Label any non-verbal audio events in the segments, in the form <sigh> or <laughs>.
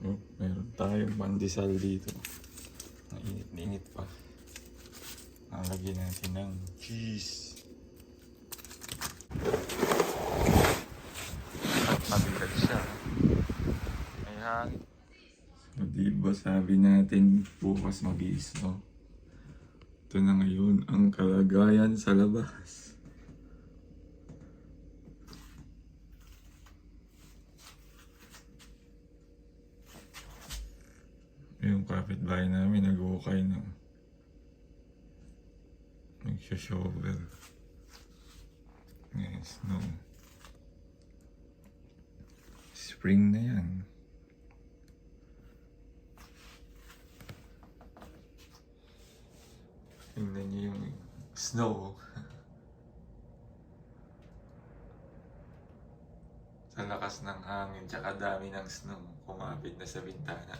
Oh, meron tayong pandesal dito. Nainit-init pa. Nalagyan natin ng cheese. At mabigat siya. May hangin. So, di ba sabi natin bukas mag no? Ito na ngayon ang kalagayan sa labas. Yung kapitbahay namin nag-ukay ng nagsha-shovel. Yes, no. Spring na yan. Tingnan niyo yung snow. <laughs> sa lakas ng hangin, tsaka dami ng snow, kumapit na sa bintana.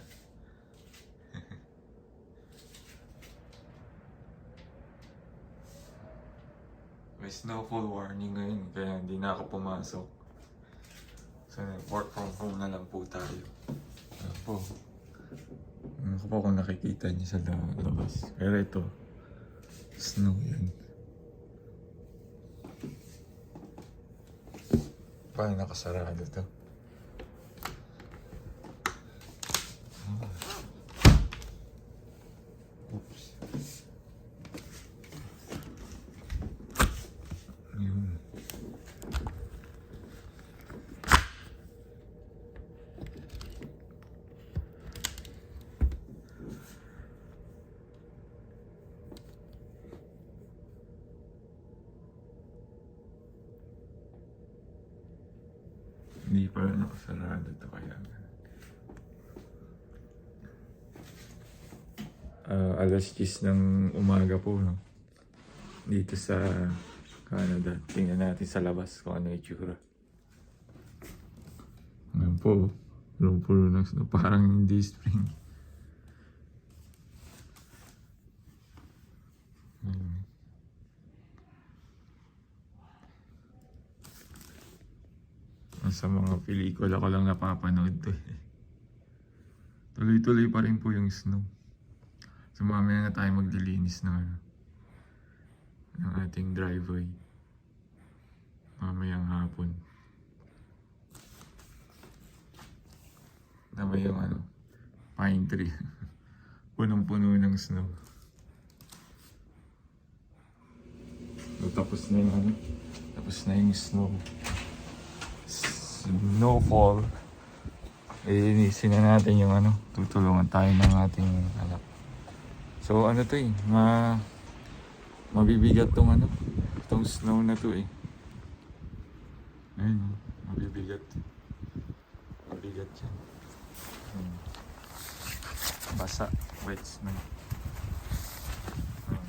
May snowfall warning ngayon, kaya hindi na ako pumasok. So, work from home na lang po tayo. Ano po? Ano po kung nakikita niyo sa la- labas. Pero ito, snow yan. Paano nakasarado to? Oops. Yun. Hindi pa nakasarado to kaya. Ah, alas 10 ng umaga po, no? Dito sa Canada. Tingnan natin sa labas kung ano yung itsura. Ngayon po, puno ng snow. Parang hindi spring. Ayun. Sa mga pelikula ko lang napapanood to eh. Tuloy-tuloy pa rin po yung snow. So mamaya na tayo maglilinis ng ano, ng ating driveway. Mamayang hapon. Tama yung ano, pine tree. <laughs> Punong-puno ng snow. So, tapos na yung ano, tapos na yung snow. Snowfall. Ilinisin na natin yung ano, tutulungan tayo ng ating anak. So ano to eh, ma mabibigat tong ano, tong snow na to eh. Ayun, mabibigat. Mabigat yan. Hmm. Basa, wet snow. Hmm.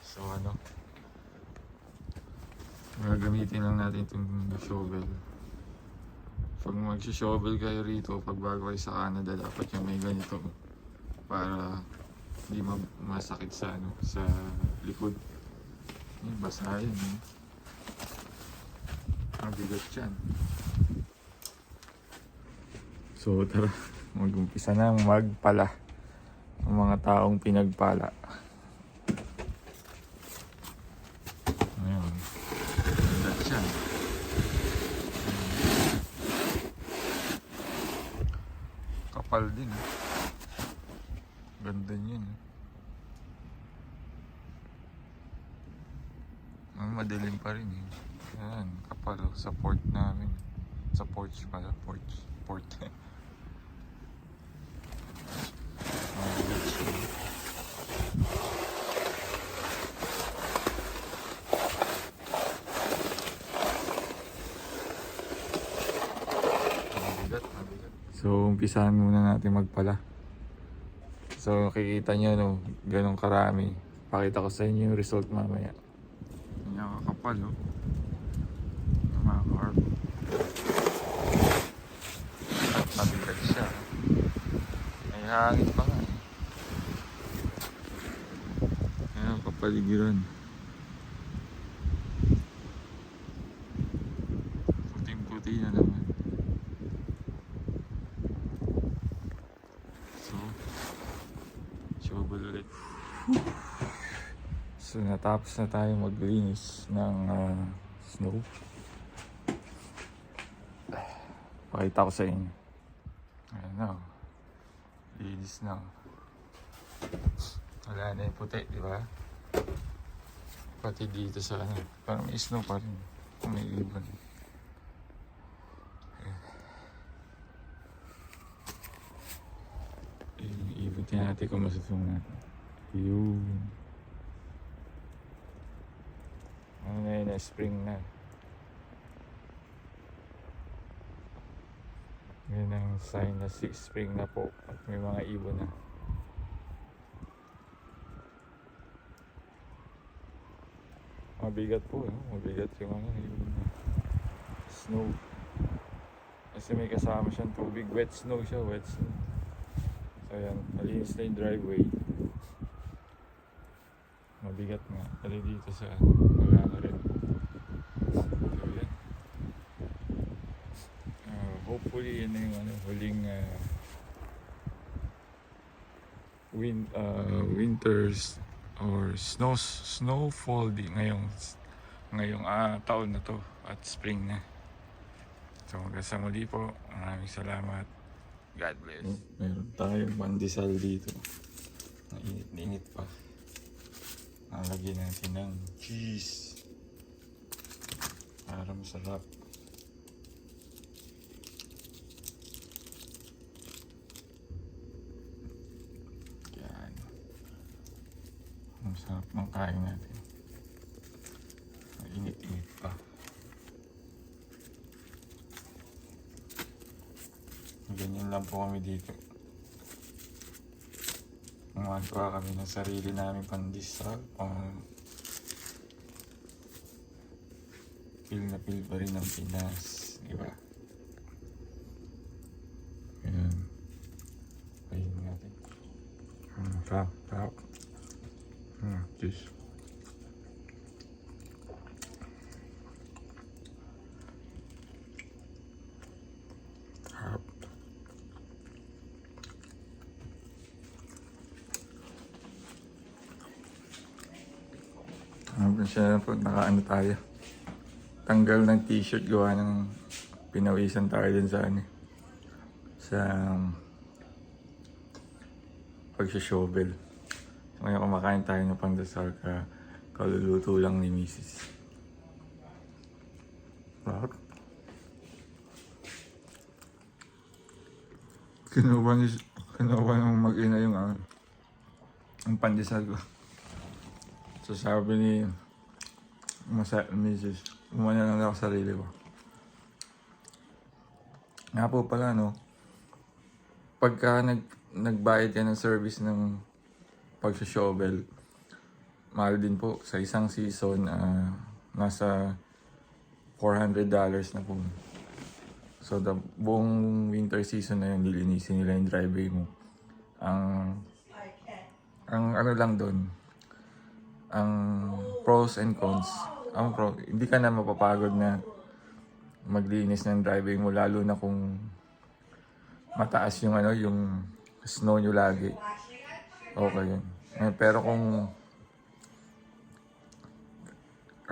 So ano, gagamitin lang natin itong shovel. Pag mag-shovel kayo rito, pag bago kayo sa Canada, dapat yung may ganito para hindi ma- masakit sa ano sa likod. Yung basa yan eh. Mabigat yan. So tara, mag-umpisa na magpala ang mga taong pinagpala. Ayun. Mabigat siya. Kapal din eh. Ganda niyan. eh. Ah, madilim pa rin eh. Yan, kapal sa port namin. Sa porch pala, porch. Port. <laughs> Ah, beach, eh. Mabigat, mabigat. So, umpisahan muna natin magpala. So, makikita nyo, no, ganun karami. Pakita ko sa inyo yung result mamaya. Ganyan kakapal, no? Yung mga carb. At siya. May hangin pa nga, eh. Ayan, kapaligiran. Puting-puti na naman. shovel ulit. So natapos na tayo maglinis ng ah, snow. Pakita ko sa inyo. Ayan na. oh. Linis na. oh. Wala na yung puti, di ba? Pati dito sa ano, parang may snow pa rin. May ibon. Yung ibon natin kung masusunod. Yun. Ano na spring na. Yun ang sign na spring na po at may mga ibon na. Mabigat po, eh. mabigat yung ano, yung snow. Kasi may kasama siyang tubig, wet snow siya, wet snow. So yan, malinis na yung driveway. Mabigat nga, pala dito sa wala na rin. So yan. Ah, hopefully yun na yung ano, huling ah, win, ah, winters or snow snowfall di ngayong ngayong ah, taon na to at spring na. So hanggang sa muli po, maraming salamat. God bless. Meron tayong pandesal dito. Nainit na init pa. Nalagyan natin ng cheese. Para masarap. Ang sarap ng kain natin. Init-init pa. Ganyan lang po kami dito. Gumagawa kami ng sarili namin pandesal. Um, feel na feel pa rin ng Pinas. Di ba? Ayan. Ayun natin. Hmm, sarap, sarap. Cheese. Sarap. Habang siya po, nakaano tayo. Tanggal ng t-shirt gawa ng pinawisan tayo din sa ano. Sa um, pagsha-shovel. Ngayon kumakain tayo ng pandesal ka kaluluto lang ni Mrs. Bakit? Kinuha ni kinuha ng mag-ina yung ano, ang pandesal ko. So sabi ni Masa, Mrs. Umanya lang ako sa sarili ko. Nga po pala, no? Pagka nag, nagbayad ka ng service ng pagsha-shovel, mahal din po. Sa isang season, ah, nasa $400 na po. So, the buong winter season na yun, nilinisin nila yung driveway mo. Ang, ang ano lang doon, ang pros and cons. Ang pro, hindi ka na mapapagod na maglinis ng driveway mo lalo na kung mataas yung ano yung snow nyo lagi. Okay yun. Eh, pero kung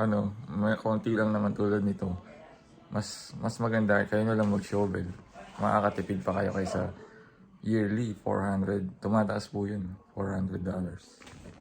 ano, may konti lang naman tulad nito, mas mas maganda kayo na lang mag-shovel. Makakatipid pa kayo kaysa yearly 400. Tumataas po yun, $400.